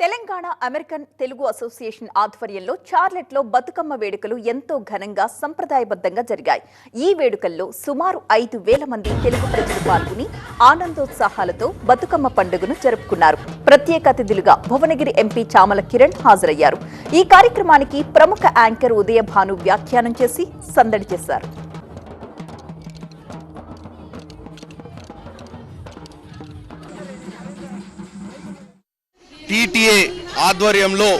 Telangana American Telugu association ఆధ్వర్యంలో చార్లెట్లో బతుకమ్మ వేడుకలు ఎంతో ఘనంగా సంప్రదాయబద్ధంగా జరిగాయి. ఈ వేడుకల్లో సుమారు ఐదు వేల మంది తెలుగు ప్రజలు పాల్గొని ఆనందోత్సాహాలతో బతుకమ్మ పండుగను జరుపుకున్నారు. ప్రత్యేక అతిథులుగా భువనగిరి ఎంపీ చామల కిరణ్ హాజరయ్యారు. ఈ కార్యక్రమానికి ప్రముఖ యాంకర్ ఉదయభాను వ్యాఖ్యానం చేసి సందడి చేశారు. టీటీఏ ఆధ్వర్యంలో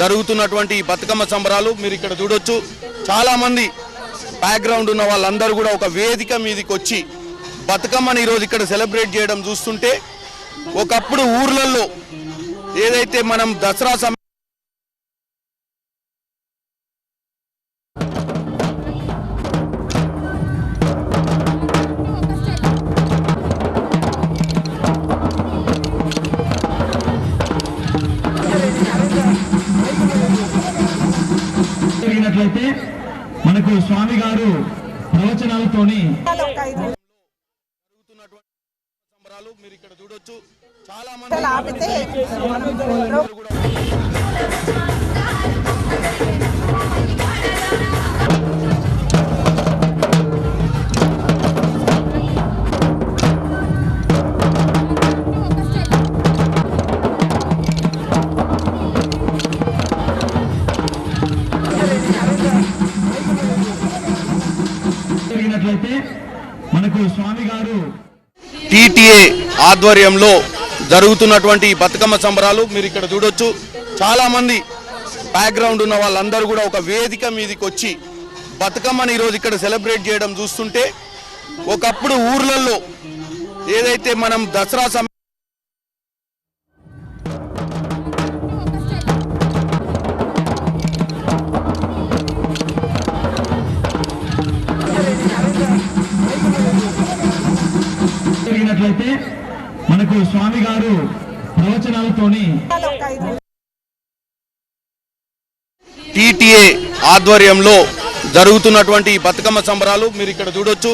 జరుగుతున్నటువంటి ఈ బతుకమ్మ సంబరాలు మీరు ఇక్కడ చూడొచ్చు. చాలామంది బ్యాక్గ్రౌండ్ ఉన్న వాళ్ళందరూ కూడా ఒక వేదిక మీదకి వచ్చి బతుకమ్మని ఈరోజు ఇక్కడ సెలబ్రేట్ చేయడం చూస్తుంటే ఒకప్పుడు ఊర్లలో ఏదైతే మనం దసరా మనకు స్వామి గారు ప్రవచనాలతోని సంబరాలు మీరు ఇక్కడ చూడొచ్చు. చాలా మంది టీటీఏ ఆధ్వర్యంలో జరుగుతున్నటువంటి ఈ బతుకమ్మ సంబరాలు మీరు ఇక్కడ చూడొచ్చు. చాలా మంది బ్యాక్గ్రౌండ్ ఉన్న వాళ్ళందరూ కూడా ఒక వేదిక మీదకి వచ్చి బతుకమ్మని ఈరోజు ఇక్కడ సెలబ్రేట్ చేయడం చూస్తుంటే ఒకప్పుడు ఊర్లలో ఏదైతే మనం దసరా జరిగినట్లయితే మనకు స్వామి గారు ప్రవచనాలతోని టీటీఏ ఆధ్వర్యంలో జరుగుతున్నటువంటి ఈ బతుకమ్మ సంబరాలు మీరు ఇక్కడ చూడొచ్చు.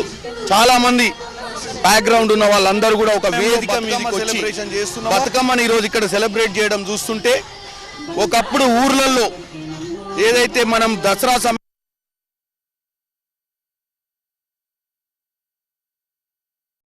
చాలా మంది బ్యాక్గ్రౌండ్ ఉన్న వాళ్ళందరూ కూడా ఒక వేదిక మీదకి వచ్చి బతుకమ్మని ఈరోజు ఇక్కడ సెలబ్రేట్ చేయడం చూస్తుంటే ఒకప్పుడు ఊర్లలో ఏదైతే మనం దసరా